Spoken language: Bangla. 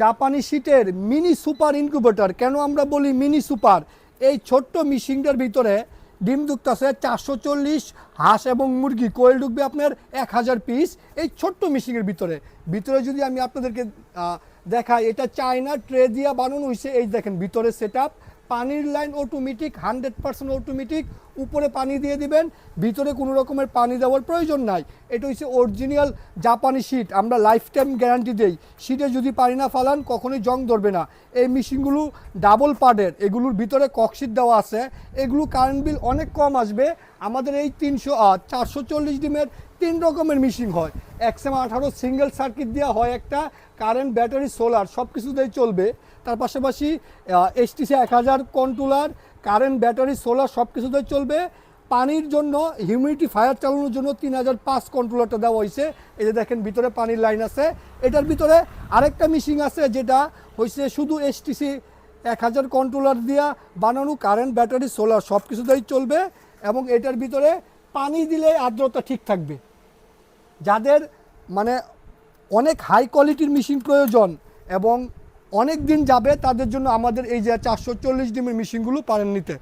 জাপানি সিটের মিনি সুপার ইনকিউবেটর। কেন আমরা বলি মিনি সুপার? এই ছোট্ট মিশিংটার ভিতরে ডিম আছে চারশো চল্লিশ, হাঁস এবং মুরগি। কোয়েল ঢুকবে আপনার এক হাজার পিস এই ছোট্ট মিশিংয়ের ভিতরে। ভিতরে যদি আমি আপনাদেরকে দেখাই, এটা চায়না ট্রে দিয়া বানানো হয়েছে। এই দেখেন, ভিতরে সেট পানির line automatic hundred percent automatic উপরে পানি দিয়ে দিবেন, ভিতরে কোনো রকমের পানি দেওয়ার প্রয়োজন নাই। এটা হচ্ছে অরিজিনাল জাপানি শীট আমরা লাইফ টাইম গ্যারান্টি দেই শীটে যদি পানি না ফালান, কখনোই জং ধরবে না। এই মেশিনগুলো ডাবল পার্টের এগুলোর ভিতরে ককশিট দেওয়া আছে। এগুলো কারেন্ট বিল অনেক কম আসবে। আমাদের এই তিনশো চারশো চল্লিশ ডিমের তিন রকমের মিশিং হয়। এক্সএম আঠারো সিঙ্গেল সার্কিট দেওয়া হয় একটা কারেন্ট ব্যাটারি সোলার সব কিছুতেই চলবে। তার পাশাপাশি এসটিসি এক হাজার কন্ট্রোলার কারেন্ট ব্যাটারি সোলার সব কিছুতেই চলবে। পানির জন্য হিউমিডিটি ফায়ার চালানোর জন্য তিন হাজার পাঁচ কন্ট্রোলারটা দেওয়া হয়েছে এই যে দেখেন, ভিতরে পানির লাইন আছে। এটার ভিতরে আরেকটা মিশিং আছে যেটা হয়েছে শুধু এসটিসি এক হাজার কন্ট্রোলার দিয়া বানানো কারেন্ট ব্যাটারি সোলার সব কিছুতেই চলবে এবং এটার ভিতরে পানি দিলে আর্দ্রতা ঠিক থাকবে। যাদের মানে অনেক হাই কোয়ালিটির মেশিন প্রয়োজন এবং অনেক দিন যাবে তাদের জন্য আমাদের এই যে চারশো চল্লিশ ডিমের মেশিনগুলো পারেন নিতে।